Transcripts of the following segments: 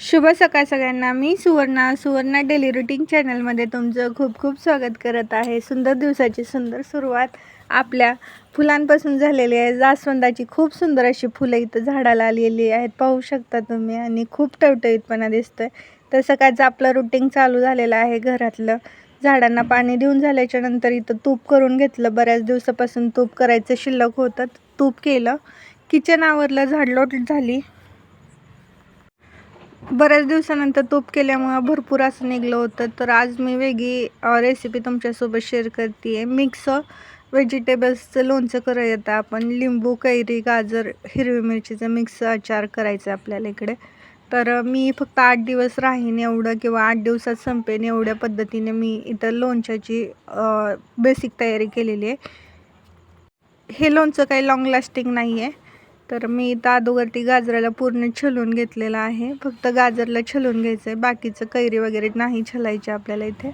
शुभ सकाळ सगळ्यांना. मी सुवर्णा सुवर्णा डेली रुटीन चॅनलमध्ये तुमचं खूप खूप स्वागत करत आहे. सुंदर दिवसाची सुंदर सुरुवात आपल्या फुलांपासून झालेली आहे. जास्वंदाची खूप सुंदर अशी फुलं इथं झाडाला आलेली आहेत. पाहू शकता तुम्ही आणि खूप टवटवीतपणा दिसतोय. तर सकाळचं आपलं रुटीन चालू झालेलं आहे घरातलं. झाडांना पाणी देऊन झाल्याच्यानंतर इथं तूप करून घेतलं. बऱ्याच दिवसापासून तूप करायचं शिल्लक होतं. तूप केलं. किचन आवरलं. झाडलोट झाली. बऱ्याच दिवसानंतर तूप केल्यामुळं भरपूर असं निघलं होतं. तर आज मी वेगळी रेसिपी तुमच्यासोबत शेअर करते आहे मिक्स व्हेजिटेबल्सचं लोणचं करायचं आपण लिंबू कैरी गाजर हिरवी मिरचीचं मिक्स अचार करायचं आहे आपल्याला इकडे. तर मी फक्त आठ दिवस राहीन एवढं किंवा आठ दिवसात संपेन एवढ्या पद्धतीने मी इथं लोणच्याची बेसिक तयारी केलेली आहे. हे लोणचं काही लॉंग लास्टिंग नाही आहे तर मी इथं अगोदरती गाजराला पूर्ण छलून घेतलेलं आहे. फक्त गाजरला छलून घ्यायचं आहे बाकीचं कैरी वगैरे नाही छलायचे आपल्याला इथे.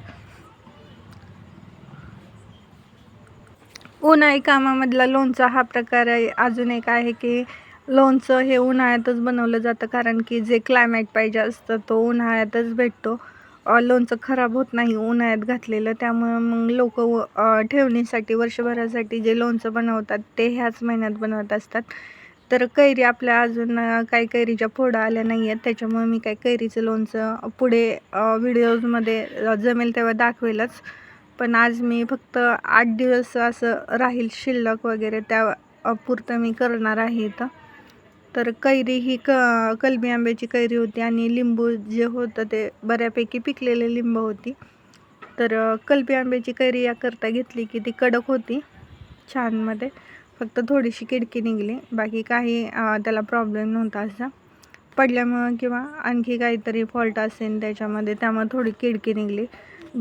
उन्हाळी कामामधला लोणचा हा प्रकार आहे. अजून एक आहे की लोणचं हे उन्हाळ्यातच बनवलं जातं. कारण की जे क्लायमेट पाहिजे असतं तो उन्हाळ्यातच भेटतो. लोणचं खराब होत नाही उन्हाळ्यात घातलेलं. त्यामुळं मग लोक ठेवणीसाठी वर्षभरासाठी जे लोणचं बनवतात ते ह्याच महिन्यात बनवत असतात. तर कैरी आपल्या अजून काही कैरीच्या फोडा आल्या नाही आहेत त्याच्यामुळे मी काही कैरीचं लोणचं पुढे व्हिडिओजमध्ये जमेल तेव्हा दाखवेलच. पण आज मी फक्त आठ दिवस असं राहील शिल्लक वगैरे त्या पुरतं मी करणार आहे इथं. तर कैरी ही क कलमी आंब्याची कैरी होती आणि लिंबू जे होतं ते बऱ्यापैकी पिकलेले लिंबू होती. तर कलमी आंब्याची कैरी याकरता घेतली की ती कडक होती छानमध्ये फक्त थोडीशी किडकी निघली. बाकी काही त्याला प्रॉब्लेम नव्हता असा. पडल्यामुळं किंवा आणखी काहीतरी फॉल्ट असेल त्याच्यामध्ये त्यामुळे थोडी किडकी निघली.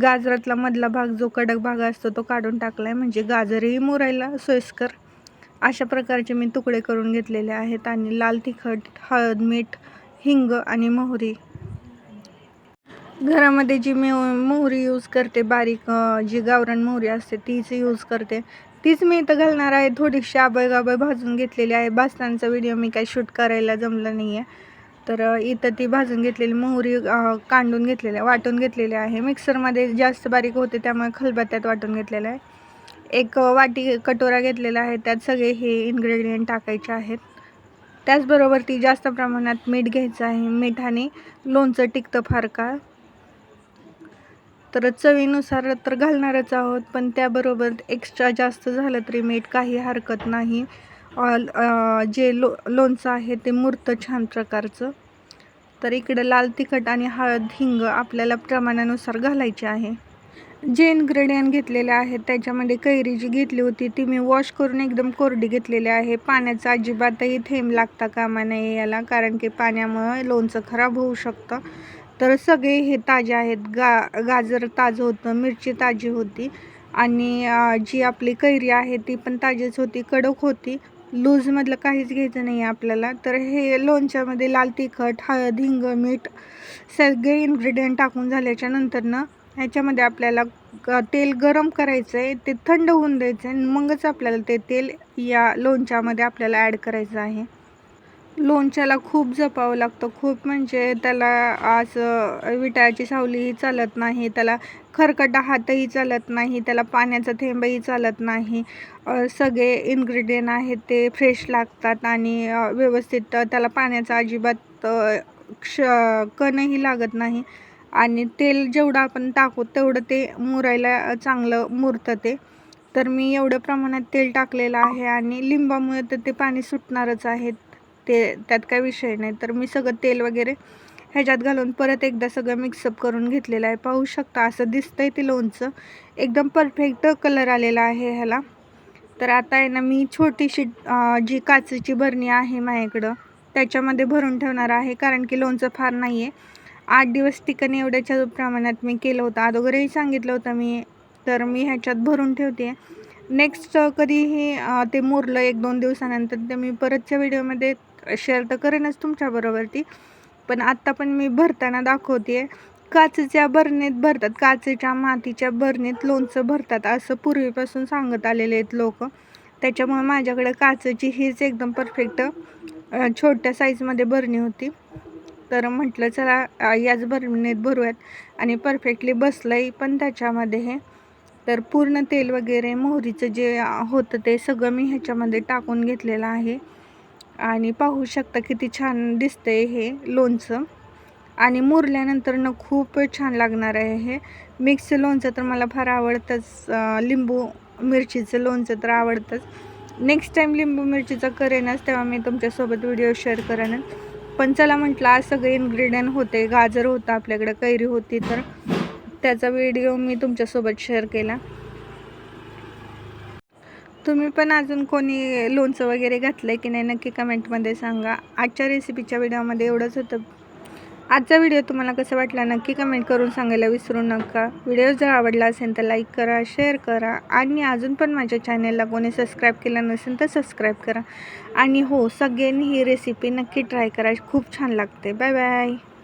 गाजरातला मधला भाग जो कडक भाग असतो तो काढून टाकला आहे म्हणजे गाजरही मुरायला सोयीस्कर. अशा प्रकारचे मी तुकडे करून घेतलेले आहेत. आणि लाल तिखट हळद मीठ हिंग आणि मोहरी. घरामध्ये जी मी मोहरी यूज करते बारीक जी गावरान मोहरी असते तीच यूज करते. तीच मी इथं घालणार आहे. थोडीशी आबळ गाबळ भाजून घेतलेली आहे. भाजतानाचा व्हिडिओ मी काही शूट करायला जमलं नाही आहे तर इथं ती भाजून घेतलेली मोहरी कांडून घेतलेली आहे वाटून घेतलेली आहे. मिक्सरमध्ये जास्त बारीक होते त्यामुळे खलबत्त्यात वाटून घेतलेलं आहे. एक वाटी कटोरा घेतलेला आहे. त्यात सगळे हे इन्ग्रेडियंट टाकायचे आहेत. त्याचबरोबर ती जास्त प्रमाणात मीठ घ्यायचं आहे. मिठाने लोणचं टिकतं फार काळ. तर चवीनुसार तर घालणारच आहोत पण त्याबरोबर एक्स्ट्रा जास्त झालं तरी मीठ काही हरकत नाही. ऑल जे लो लोणचं आहे ते मूर्त छान प्रकारचं. तर इकडं लाल तिखट आणि हळद हिंग आपल्याला प्रमाणानुसार घालायचे आहे. जे इन्ग्रेडियंट घेतलेले आहेत त्याच्यामध्ये कैरी जी घेतली होती ती मी वॉश करून एकदम कोरडी घेतलेली आहे. पाण्याचा अजिबातही थेंब लागता कामा नये याला कारण की पाण्यामुळं लोणचं खराब होऊ शकतं. तर सगळे हे ताजे आहेत. गा गाजर ताजं होतं मिरची ताजी होती आणि जी आपली कैरी आहे ती पण ताजीच होती कडक होती. लूजमधलं काहीच घ्यायचं नाही आहे आपल्याला. तर हे लोणच्यामध्ये लाल तिखट हळद हिंग मीठ सगळे इन्ग्रेडियंट टाकून झाल्याच्या नंतरनं ह्याच्यामध्ये आपल्याला तेल गरम करायचं आहे ते थंड होऊन द्यायचं आहे मगच आपल्याला ते तेल या लोणच्यामध्ये आपल्याला ॲड करायचं आहे. लोणच्याला खूप जपावं लागतं खूप म्हणजे त्याला असं विटाळाची सावलीही चालत नाही त्याला खरकटा हातही चालत नाही त्याला पाण्याचा थेंबही चालत नाही. सगळे इन्ग्रेडियंट आहेत ते फ्रेश लागतात आणि व्यवस्थित त्याला पाण्याचा अजिबात क्ष कणही लागत नाही. आणि तेल जेवढं आपण टाकू तेवढं ते मुरायला चांगलं मुरतं ते. तर मी एवढ्या प्रमाणात तेल टाकलेलं आहे आणि लिंबामुळे तर ते पाणी सुटणारच आहे. ते त्यात काय विषय नाही. तर मी सगळं तेल वगैरे ह्याच्यात घालून परत एकदा सगळं मिक्सअप करून घेतलेलं आहे. पाहू शकता असं दिसतंय ते लोणचं. एकदम परफेक्ट कलर आलेला आहे ह्याला. तर आता आहे ना मी छोटीशी जी काचेची भरणी आहे माझ्याकडं त्याच्यामध्ये भरून ठेवणार आहे. कारण की लोणचं फार नाही आहे आठ दिवस टिकन एवढ्याच्या प्रमाणात मी केलं होतं. अगोदरही सांगितलं होतं मी. तर मी ह्याच्यात भरून ठेवते. नेक्स्ट कधीही ते मुरलं एक दोन दिवसानंतर ते मी परतच्या व्हिडिओमध्ये शेअर तर करेनच तुमच्याबरोबर ती पण आत्ता पण मी भरताना दाखवते काचेच्या बरणीत भरतात. काचेच्या मातीच्या बरणीत लोणचं भरतात असं पूर्वीपासून सांगत आलेले आहेत लोक. त्याच्यामुळे माझ्याकडे काचेची हीच एकदम परफेक्ट छोट्या साईजमध्ये बरणी होती. तर म्हटलं चला याच भरणीत भरूयात. आणि परफेक्टली बसलंही पण त्याच्यामध्ये हे. तर पूर्ण तेल वगैरे मोहरीचं जे होतं ते सगळं मी ह्याच्यामध्ये टाकून घेतलेलं आहे. आणि पाहू शकता किती छान दिसतंय हे लोणचं. आणि मुरल्यानंतर खूप छान लागणार आहे हे. मिक्स लोणचं तर मला फार आवडतंच. लिंबू मिरचीचं लोणचं तर आवडतंच. नेक्स्ट टाईम लिंबू मिरचीचं करेनच तेव्हा मी तुमच्यासोबत व्हिडिओ शेअर करेनच पण चला म्हटलं आज सगळे इन्ग्रेडियंट होते. गाजर होतं आपल्याकडे कैरी होती तर त्याचा व्हिडिओ मी तुमच्यासोबत शेअर केला. तुम्ही पण अजून कोणी लोणचं वगैरे घातलं आहे की नाही नक्की कमेंटमध्ये सांगा. आजच्या रेसिपीच्या व्हिडिओमध्ये एवढंच होतं. आजचा व्हिडिओ तुम्हाला कसा वाटला नक्की कमेंट करून सांगायला विसरू नका. व्हिडिओ जर आवडला असेल तर लाईक करा शेअर करा आणि अजून पण माझ्या चॅनेलला कोणी सबस्क्राईब केलं नसेल तर सबस्क्राईब करा. आणि हो सगळ्यांनी ही रेसिपी नक्की ट्राय करा. खूप छान लागते. Bye bye